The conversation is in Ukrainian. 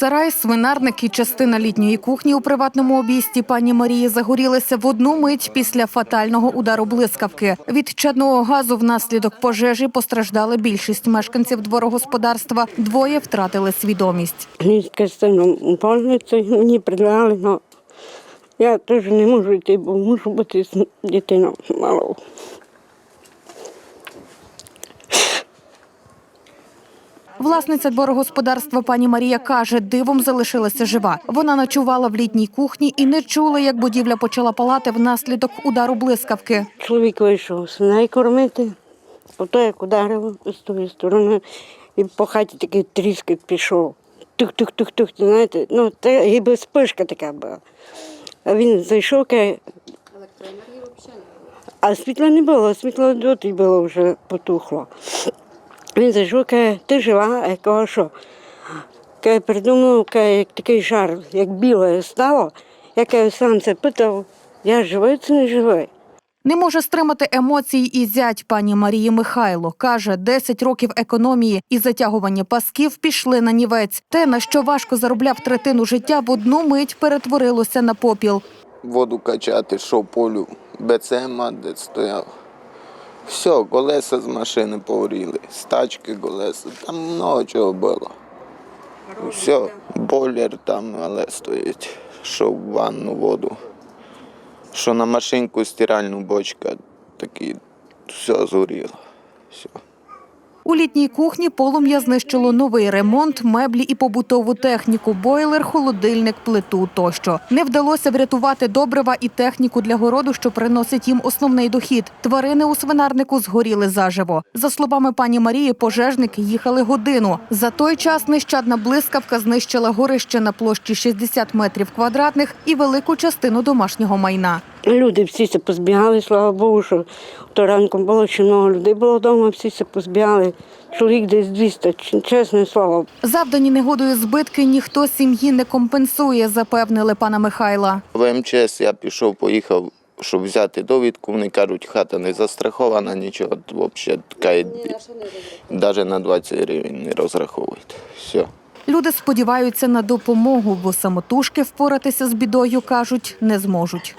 Сарай, свинарник і частина літньої кухні у приватному обійсті пані Марії загорілися в одну мить після фатального удару блискавки. Від чадного газу внаслідок пожежі постраждали більшість мешканців дворогосподарства. Двоє втратили свідомість. Низька сину в больницю мені предлагали, але я теж не можу йти, бо мушу бути з дитиною малою. Власниця дворогосподарства пані Марія каже, дивом залишилася жива. Вона ночувала в літній кухні і не чула, як будівля почала палати внаслідок удару блискавки. Чоловік вийшов свиней кормити, ото як ударило з тої сторони, і по хаті такий тріскіт пішов. Тух-тух-тух-тух, знаєте, ну це ніби спишка така була. А він зайшов, каже, а світла не було, світло доти було вже потухло. Він зайшов, каже, ти жива, а я кажу, що? Каже, придумав, каже, як такий жар, як біле стало. Я каже, сам це питав, я живий чи не живий? Не може стримати емоцій і зять пані Марії Михайло. Каже, 10 років економії і затягування пасків пішли на нівець. Те, на що важко заробляв третину життя, в одну мить перетворилося на попіл. воду качати, що полю БЦМа, де стояв. Все, колеса з машини погоріли, стачки, колеса, там много чого було. Все, бойлер там, але стоїть, що в ванну воду, що на машинку стиральну бочка, такі, все згоріло. Все. У літній кухні полум'я знищило новий ремонт, меблі і побутову техніку, бойлер, холодильник, плиту тощо. Не вдалося врятувати добрива і техніку для городу, що приносить їм основний дохід. Тварини у свинарнику згоріли заживо. За словами пані Марії, пожежники їхали годину. За той час нещадна блискавка знищила горище на площі 60 метрів квадратних і велику частину домашнього майна. Люди всі це позбігали, слава Богу, що то ранком було ще много людей було вдома, всі це позбігали. Чоловік десь 200, ч- чесне слово. Завдані негодою збитки ніхто сім'ї не компенсує, запевнили пана Михайла. В МЧС я пішов, поїхав, щоб взяти довідку. Вони кажуть, хата не застрахована, нічого. Взагалі, така, навіть на 20 гривень не розраховують. Все. Люди сподіваються на допомогу, бо самотужки впоратися з бідою, кажуть, не зможуть.